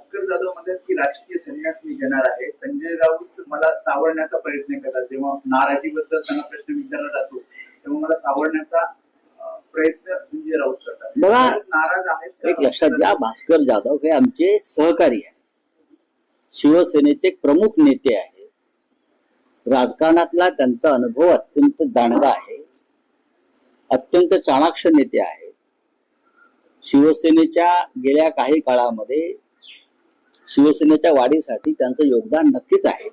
भास्कर जाधव म्हणतात की राजकीय संन्यास मी घेणार आहे. संजय राऊत मला सावरण्याचा प्रयत्न करतात. जेव्हा नाराजीबद्दल त्यांना प्रश्न विचारला जातो तेव्हा मला सावरण्याचा अं, प्रयत्न संजय राऊत करतात. बघा, नाराज आहेत? एक लक्षात घ्या भास्कर जाधव हे आमचे सहकारी आहे शिवसेनेचे प्रमुख नेते आहेत. राजकारणातला त्यांचा अनुभव अत्यंत दांडगा आहे. अत्यंत चाणाक्ष नेते आहेत. शिवसेनेच्या गेल्या काही काळामध्ये शिवसेनेच्या वाढीसाठी त्यांचं योगदान नक्कीच आहे.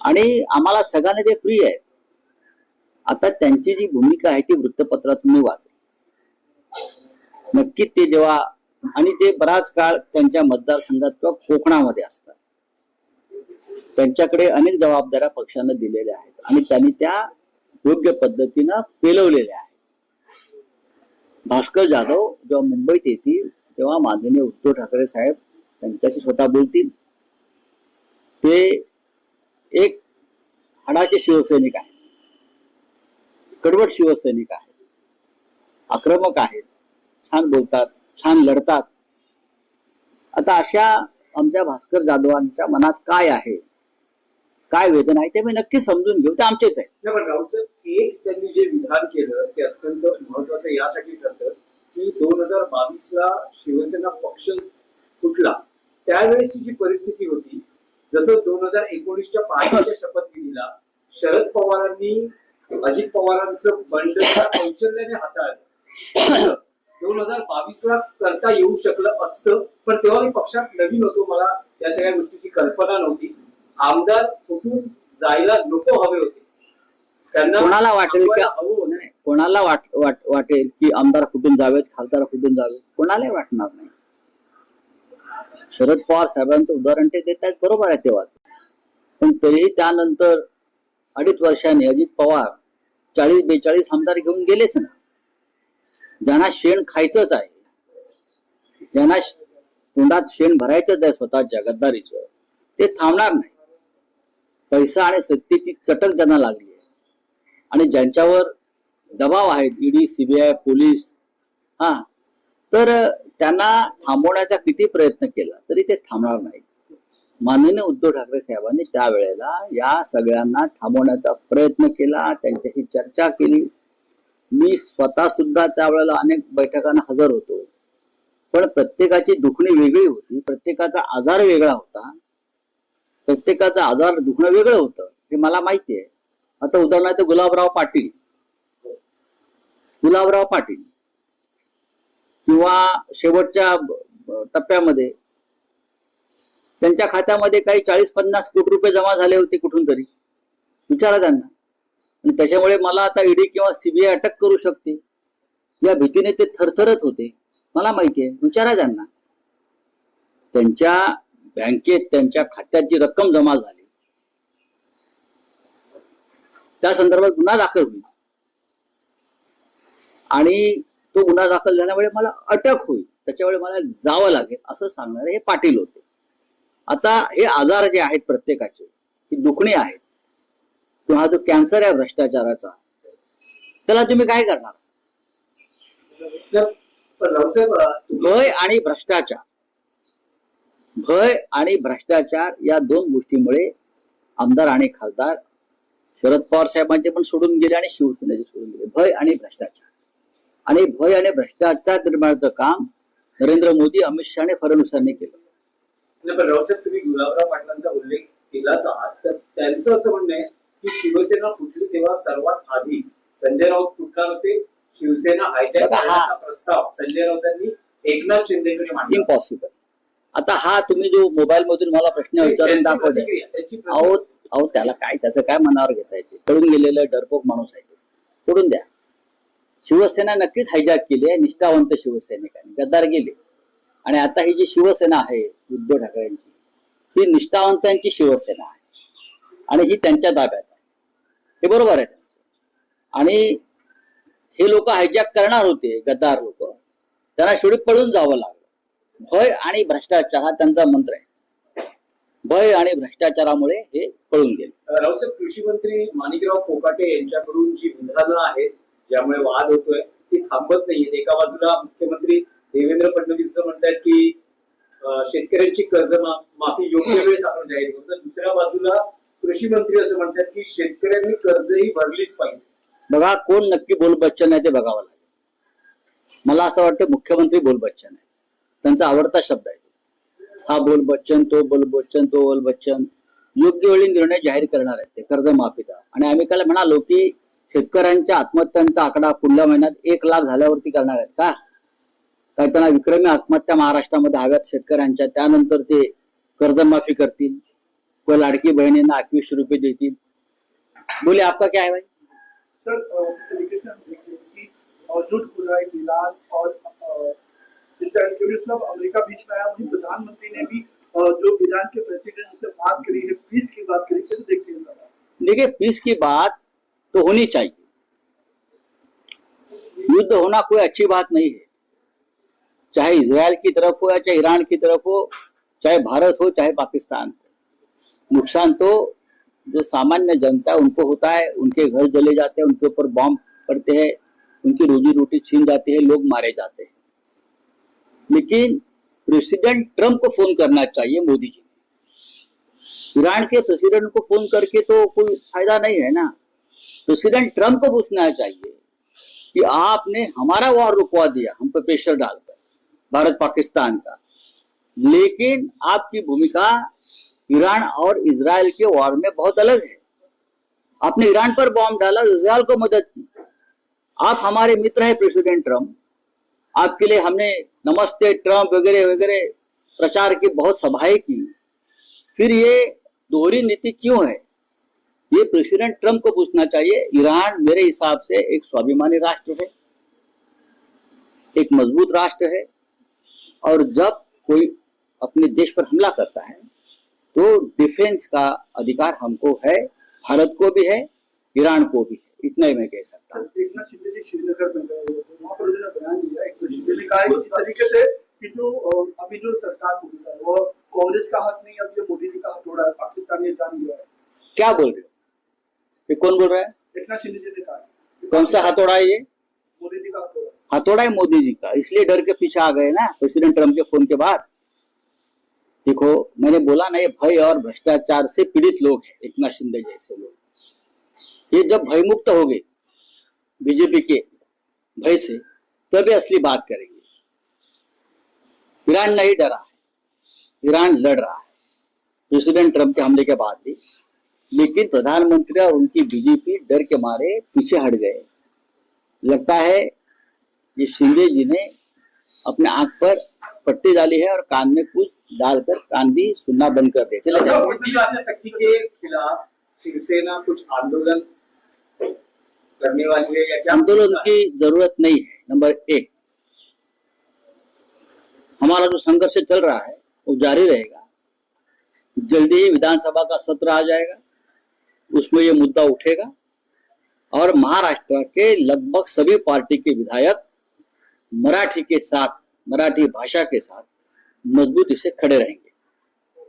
आणि आम्हाला सगळ्यांना ते प्रिय आहे आता त्यांची जी भूमिका आहे ती वृत्तपत्रात मी वाचा. नक्कीच ते जेव्हा आणि ते बराच काळ त्यांच्या मतदारसंघात किंवा कोकणामध्ये असतात. त्यांच्याकडे अनेक जबाबदाऱ्या पक्षानं दिलेल्या आहेत आणि त्यांनी त्या योग्य पद्धतीनं पेलवलेल्या आहेत. भास्कर जाधव जेव्हा मुंबईत येतील तेव्हा माननीय उद्धव ठाकरे साहेब त्यांच्याशी स्वतः बोलतील. ते एक हाडाचे शिवसैनिक आहेत. कडवट शिवसैनिक आहेत. आक्रमक आहेत. छान बोलतात छान लढतात. आता अशा आमच्या भास्कर जाधवांच्या मनात काय आहे? काय वेदना आहे ते मी नक्की समजून घेऊ. ते आमचेच आहे एक त्यांनी जे विधान केलं ते अत्यंत महत्वाचं यासाठी ठरतं. की दोन हजार बावीस ला शिवसेना पक्ष फुटला त्यावेळेसची जी परिस्थिती होती जसं दोन हजार एकोणीसच्या पहाटेच्या शपथविधीला शरद पवारांनी अजित पवारांचं बंड कौशल्याने हाताळलं. दोन हजार बावीस ला करता येऊ शकलं असतं पण तेव्हा मी पक्षात नवीन होतो मला या सगळ्या गोष्टीची कल्पना नव्हती. आमदार फुटून जायला नको हवे होते. कोणाला वाटेल की कोणाला वाट वाट वाटेल की आमदार कुठून जावेत खासदार कुठून जावेत कोणालाही वाटणार नाही. शरद पवार साहेबांचं उदाहरण ते देत आहेत बरोबर आहे तेव्हा. पण तरीही त्यानंतर अडीच वर्षांनी अजित पवार चाळीस बेचाळीस आमदार घेऊन गेलेच ना. ज्यांना शेण खायचंच आहे ज्यांना तोंडात शेण भरायचंच आहे स्वतःच्या गद्दारीचं ते थांबणार नाही. पैसा आणि सत्तेची चटक ज्यांना लागली आणि ज्यांच्यावर दबाव आहेत ईडी सीबीआय पोलीस हा तर त्यांना थांबवण्याचा किती प्रयत्न केला तरी ते थांबणार नाही. माननीय उद्धव ठाकरे साहेबांनी त्यावेळेला या सगळ्यांना थांबवण्याचा प्रयत्न केला त्यांच्याशी चर्चा केली. मी स्वतः सुद्धा त्यावेळेला अनेक बैठकांना हजर होतो. पण प्रत्येकाची दुखणी वेगळी होती प्रत्येकाचा आजार वेगळा होता. प्रत्येकाचा आजार दुखणं वेगळं होतं हे मला माहिती आहे. आता उदाहरणार्थ गुलाबराव पाटील. गुलाबराव पाटील. किंवा शेवटच्या टप्प्यामध्ये. त्यांच्या खात्यामध्ये काही चाळीस पन्नास कोटी रुपये जमा झाले होते कुठून तरी. विचारा त्यांना. आणि त्याच्यामुळे मला आता ईडी किंवा सीबीआय अटक करू शकते. या भीतीने ते थरथरत होते. मला माहिती आहे. विचारा त्यांना. त्यांच्या बँकेत त्यांच्या खात्यात जी रक्कम जमा झाली त्या संदर्भात गुन्हा दाखल होईल. आणि तो गुन्हा दाखल झाल्यामुळे मला अटक होईल. त्याच्यामुळे मला जावं लागेल असं सांगणारे हे पाटील होते. आता हे आजार जे आहेत प्रत्येकाचे ही दुखणी आहेत. किंवा हा जो कॅन्सर आहे भ्रष्टाचाराचा त्याला तुम्ही काय करणार? भय आणि भ्रष्टाचार. भय आणि भ्रष्टाचार या दोन गोष्टीमुळे आमदार आणि खासदार शरद पवार साहेबांचे पण सोडून गेले आणि शिवसेनेचे सोडून गेले. भय आणि भ्रष्टाचार. आणि भय आणि भ्रष्टाचार निर्माणाचं काम नरेंद्र मोदी अमित शहा आणि फडणवीसांनी केलं. रावसाहेब तुम्ही गुलाबराव पाटलांचा उल्लेख केलाच आहात. तर त्यांचं असं म्हणणं आहे की शिवसेना फुटली तेव्हा सर्वात आधी संजय राऊत फुटणार होते? शिवसेना हायजॅक बघा, हा- करण्याचा प्रस्ताव संजय राऊतांनी एकनाथ शिंदेकडे मांडला. इम्पॉसिबल आता हा तुम्ही जो मोबाईल मधून मला प्रश्न विचारून त्यांची अहो त्याला काय त्याचं काय मनावर घेता येते? कळून गेलेलं डरपोक माणूस आहे ते. सोडून द्या. शिवसेना नक्कीच हायजॅक केली आहे निष्ठावंत शिवसैनिकांनी. गद्दार गेले. आणि आता ही जी शिवसेना आहे उद्धव ठाकरेंची ही निष्ठावंतांची शिवसेना आहे. आणि ही त्यांच्या ताब्यात आहे. हे बरोबर आहे. त्यांचं आणि हे लोक हायजॅक करणार होते गद्दार लोक. त्यांना शेवटी पळून जावं लागलं. भय आणि भ्रष्टाचार हा त्यांचा मंत्र आहे. भय आणि भ्रष्टाचारामुळे हे पळून गेले. रावसाहेब कृषी मंत्री माणिकराव कोकाटे यांच्याकडून जी विधानं आहेत ज्यामुळे वाद होतोय ती थांबत नाहीये एका बाजूला मुख्यमंत्री देवेंद्र फडणवीस असं म्हणतात की शेतकऱ्यांची कर्ज माफी योग्य वेळेस आपण जाहीर तर दुसऱ्या बाजूला कृषी मंत्री असं म्हणतात की शेतकऱ्यांनी कर्जही भरलीच पाहिजे. बघा कोण नक्की बोल बच्चन आहे ते बघावं लागेल. मला असं वाटतं मुख्यमंत्री बोल बच्चन आहे. त्यांचा आवडता शब्द आहे. हा बोल बच्चन तो बोल बच्चन तो बोल बच्चन. योग्य वेळी निर्णय जाहीर करणार आहेत ते कर्जमाफीचा. आणि आम्ही काल म्हणालो की शेतकऱ्यांच्या आत्महत्यांचा आकडा पुढल्या महिन्यात एक लाख झाल्यावरती करणार आहेत का? काय त्यांना विक्रमी आत्महत्या महाराष्ट्रामध्ये हव्यात शेतकऱ्यांच्या. त्यानंतर ते कर्जमाफी करतील. व लाडकी बहिणींना एकवीसशे रुपये देतील. बोले आपका क्या है भाई? सर और मतलब अमेरिका बीच में आया। वहीं प्रधानमंत्री ने भी जो ईरान के प्रेसिडेंट से बात करी है, पीस की बात करी कैसे देखते हैं देखिए, पीस की बात तो होनी चाहिए। युद्ध होना कोई अच्छी बात नहीं है। चाहे इसराइल की तरफ़ हो या चाहे ईरान की तरफ़ हो, चाहे भारत हो, चाहे पाकिस्तान हो। नुकसान तो जो सामान्य जनता है, उनको होता है, उनके घर जले जाते हैं, उनके ऊपर बॉम्ब पड़ते हैं, उनकी रोजी रोटी छीन जाती है, लोग मारे जाते हैं। लेकिन प्रेसिडेंट ट्रंप को फ़ोन करना चाहिए मोदी जी ईरान के प्रेसिडेंट को फ़ोन करके तो कोई फ़ायदा नहीं है ना। प्रेसिडेंट ट्रंप को पूछना चाहिए कि आपने हमारा वॉर रुकवा दिया, हम पे प्रेशर डालकर भारत पाकिस्तान का। लेकिन आपकी भूमिका ईरान और इसराइल के वॉर में बहुत अलग है। आपने ईरान पर बॉम्ब डाला इसराइल को मदद की। आप हमारे मित्र हैं प्रेसिडेंट ट्रंप आपके लिए हमने नमस्ते ट्रंप वगैरह वगैरह प्रचार की, बहुत सभाएँ की। फिर ये दोहरी नीति क्यों है? ये प्रेसिडेंट ट्रंप को पूछना चाहिए। ईरान मेरे हिसाब से एक स्वाभिमानी राष्ट्र है, एक मज़बूत राष्ट्र है, और जब कोई अपने देश पर हमला करता है तो डिफेंस का अधिकार हमको है, भारत को भी है, ईरान को भी है। इतना ही मैं कह सकता हूँ। सर, एक नाथ शिंदे जी श्रीनगर में गए हुए थे वहाँ पर उन्होंने बयान दिया एक सौ ने कहा कि इस तरीके से कि जो अभी जो सरकार वो कांग्रेस का हाथ नहीं अब ये मोदी जी का हाथ पाकिस्तान ने जान लिया है। क्या बोल रहे हो? ये कौन बोल रहा है? शिंदे जी ने कहा कौन सा हथौड़ा है ये? मोदी जी का हाथ हथौड़ा है। मोदी जी का। इसलिए डर के पीछे आ गए ना प्रेसिडेंट ट्रंप के फ़ोन के बाद। देखो मैंने बोला ना ये भय और भ्रष्टाचार से पीड़ित लोग हैं एकनाथ शिंदे जैसे लोग। ये जब भयमुक्त हो गए बीजेपी के भय से, तभी असली बात करेंगे। ईरान नहीं डरा है। ईरान लड़ रहा है। प्रेसिडेंट ट्रंप के हमले के बाद भी। लेकिन प्रधानमंत्री और उनकी बीजेपी डर के मारे पीछे हट गए। लगता है ये शिंदे जी ने अपने आँख पर पट्टी डाली है और कान में कुछ डालकर कान भी सुनना बंद कर दिया। चले जाओ। सक्ती के खिलाफ शिवसेना कुछ आंदोलन करने वाली है या क्या? आंदोलन की ज़रूरत नहीं है, नंबर एक। हमारा जो संघर्ष चल रहा है, वो जारी रहेगा। जल्दी ही विधानसभा का सत्र आ जाएगा, उसमें ये मुद्दा उठेगा और महाराष्ट्र के लगभग सभी पार्टी के विधायक मराठी के साथ, मराठी भाषा के साथ मजबूती से खड़े रहेंगे।